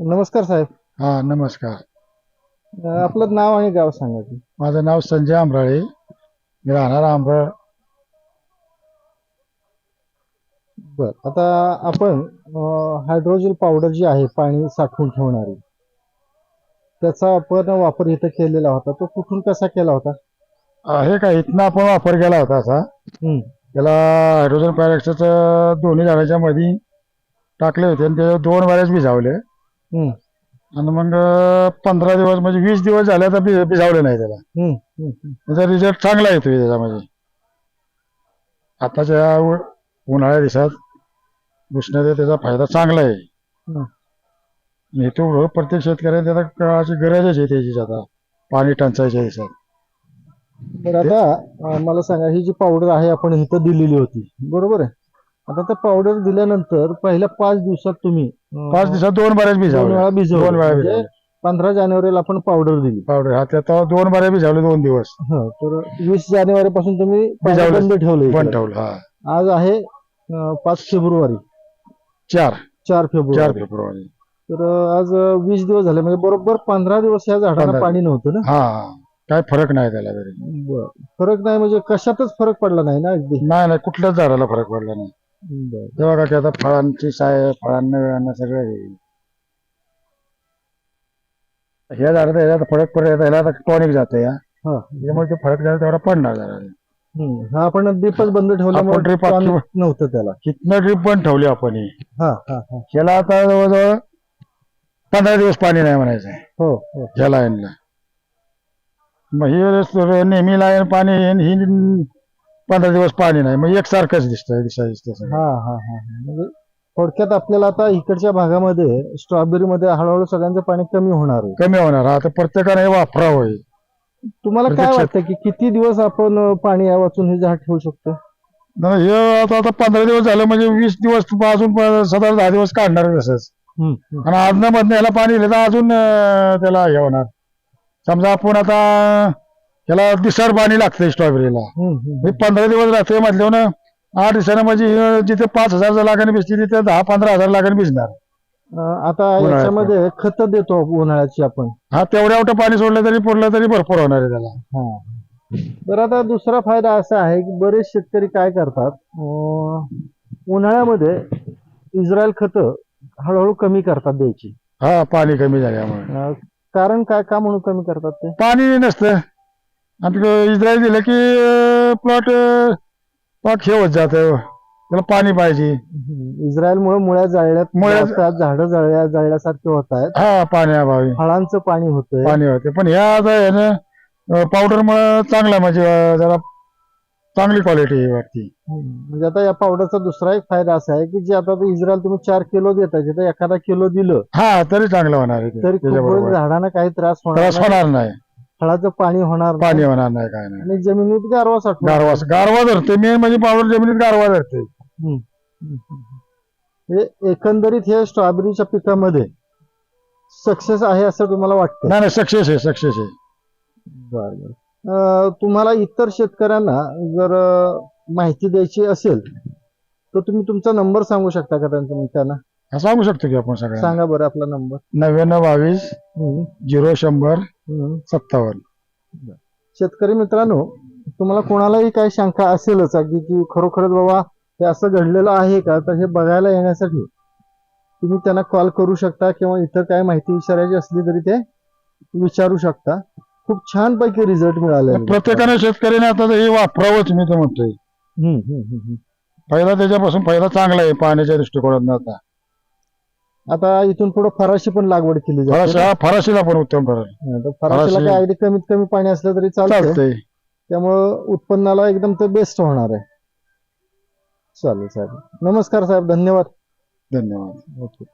नमस्कार साहेब. हा नमस्कार. अं, आपलं नाव आणि गाव सांगा की. माझं नाव संजय आंबराळे मी राहणार आंबळ. बर आता आपण हायड्रोजन पावडर जी आहे पाणी साठवून ठेवणारी त्याचा आपण वापर इथं केलेला होता. तो कुठून कसा केला होता? हे काय इथनं आपण वापर केला होता असा. हम्म. त्याला हायड्रोजन पॅरेक्सचं दोन्ही झाडाच्या मध्ये टाकले होते आणि ते दोन वेळेस भिजावले. आणि मग पंधरा दिवस म्हणजे वीस दिवस झाले तर भि- भिजावले नाही त्याला. त्याचा रिझल्ट चांगला येतोय त्याच्यामध्ये आताच्या उ- उन्हाळ्या दिवसात उष्णतेत त्याचा फायदा चांगला आहे. हम्म. आणि इथं प्रत्येक शेतकऱ्याने त्याला काळाची गरजच आहे त्याची आता पाणी टंचाईच्या दिवसात. तर आता अं, मला सांगा ही जी पावडर आहे आपण इथं दिलेली होती बरोबर आहे? आता त्या पावडर दिल्यानंतर पहिल्या पाच दिवसात तुम्ही पाच दिवसात दोन बाऱ्याच दोन भिजावले वेळा भिजवलं दोन वेळा म्हणजे भिजावले पंधरा जानेवारीला आपण पावडर दिली. पावडर हा त्यात दोन बाऱ्या भिजावले दोन दिवस. हं, तर वीस जानेवारी पासून तुम्ही पाणी भिजवलं. बंद ठेवलं पण इकडे. ठेवलं हा. आज आहे अं, पाच फेब्रुवारी. चार. चार चार फेब्रुवारी. फेब्रुवारी तर अं, आज अं, वीस दिवस झाले. म्हणजे बरोबर पंधरा दिवस या झाडाला पंधरा. पाणी नव्हतं ना? हा हा. काय फरक नाही त्याला तरी. बरं. फरक नाही म्हणजे कशातच फरक पडला नाही ना अगदी? नाही नाही कुठल्याच झाडाला फरक पडला नाही. तेव्हा का आता फळांची साय फळांना वेळांना सगळं हे. ह्या झाडात ह्याला फरक पडला ह्याला आता टॉनिक जाते या. हा. त्यामुळे ते फरक झाला तेवढा पडणार हम्म. हा आपण ड्रीपच बंद ठेवल्यामुळे आखी- नव्हतं त्याला. कितनं ड्रीप पण ठेवली आपण ही. हा हा हा. ह्याला आता जवळजवळ पंधरा दिवस पाणी नाही म्हणायचं हो हो. ह्या लाईनला. मग ही नेहमी लाईन पाणी येईन, ही पंधरा दिवस पाणी नाही. मग एकसारखंच दिसतंय दिसा दिसतंय सगळं. हा हा हा. म्हणजे थोडक्यात आपल्याला आता इकडच्या भागामध्ये स्ट्रॉबेरी मध्ये हळूहळू सगळ्यांचं पाणी कमी होणार आहे. कमी होणार. आता प्रत्येकाने हे वापरावं हे. तुम्हाला काय प्रत्यक्षात- वाटतं की किती दिवस आपण अं, पाणी या वाचून हे झाड ठेवू शकतो? नाही, हे आता आता पंधरा दिवस झालं म्हणजे वीस दिवस अजून प- साधारण दहा दिवस काढणार तसंच. आणि आजनं मधनं याला पाणी दिलं तर अजून अं, त्याला हे होणार. समजा आपण आता त्याला दिसार पाणी लागतंय स्ट्रॉबेरीला. हे पंधरा दिवस राहतोय म्हटल्यावर ना आठ दिवसानं म्हणजे जिथे पाच हजार लागाने भिजते तिथे दहा पंधरा हजार लागाने भिजणार आता याच्यामध्ये खत देतो उन्हाळ्याची आपण. हा तेवढ्या एवढं पाणी सोडलं तरी पडलं तरी भरपूर होणार आहे त्याला. तर आता दुसरा फायदा असा आहे की बरेच शेतकरी काय करतात उन्हाळ्यामध्ये इस्रायल खत हळूहळू कमी करतात द्यायची. हा पाणी कमी झाल्यामुळे. कारण काय का म्हणून कमी करतात ते? पाणी नसतं. आणि तिकडं इस्रायल दिलं की प्लॉट प्लॉट हे होत जातं त्याला पाणी पाहिजे. इस्रायल मुळे मुळ्या जाळल्यात मुळ्या- झाडं जळल्या जळल्यासारखे होत आहेत हा पाण्याअभावी. फळांचं पाणी होतंय. पाणी होते पण ह्या आता ह्यानं पावडर मुळे चांगला म्हणजे अं, जरा चांगली क्वालिटी वाटते म्हणजे आता या पावडरचा दुसरा एक फायदा असा आहे की जे आता ते इस्रायल तुम्ही चार किलो देताय तिथे एखादा किलो दिलं हा तरी चांगलं होणार आहे ते. तरी खूप त्याच्याबरोबर. वेळ झाडांना काही त्रास होणार त्रास नाही. होणार नाही. फळाचं पाणी होणार नाही. पाणी होणार नाही काय नाही. आणि जमिनीत गारवा साठवून गारवा गारवा धरते मेन म्हणजे पावडर जमिनीत गारवा धरते. हे एकंदरीत हे स्ट्रॉबेरीच्या पिकामध्ये सक्सेस आहे असं तुम्हाला वाटतं नाही नाही सक्सेस आहे सक्सेस आहे. बरं बरं. अं, तुम्हाला इतर शेतकऱ्यांना जर अं, माहिती द्यायची असेल तर तुम्ही तुमचा नंबर सांगू शकता का त्यांचा त्यांना? हा सांगू शकतो की आपण सगळ्यांना. सांगा बरं आपला नंबर. नव्याण्णव बावीस झिरो शंभर. सत्तावन्न. शेतकरी मित्रांनो तुम्हाला कोणालाही काही शंका असेलच अगदी की खरोखरच बाबा हे असं घडलेलं आहे का तर हे बघायला येण्यासाठी तुम्ही त्यांना कॉल करू शकता किंवा इतर काय माहिती विचारायची असली तरी ते विचारू शकता. खूप छान पैकी रिझल्ट मिळाले प्रत्येकाने शेतकऱ्याने आता हे वापरावंच मी तर म्हणतोय. फायदा त्याच्यापासून फायदा चांगला आहे पाण्याच्या दृष्टिकोनातून आता. आता इथून पुढे फराशी पण लागवड केली जाते. फराशी हा फराशीला पण उत्तम ठरेल तर फराशीला फराशी- काय अगदी कमीत कमी पाणी असलं तरी चालतं चालतंय. त्यामुळं उत्पन्नाला एकदम ते बेस्ट होणार आहे. चालेल साहेब नमस्कार साहेब धन्यवाद. धन्यवाद. ओके.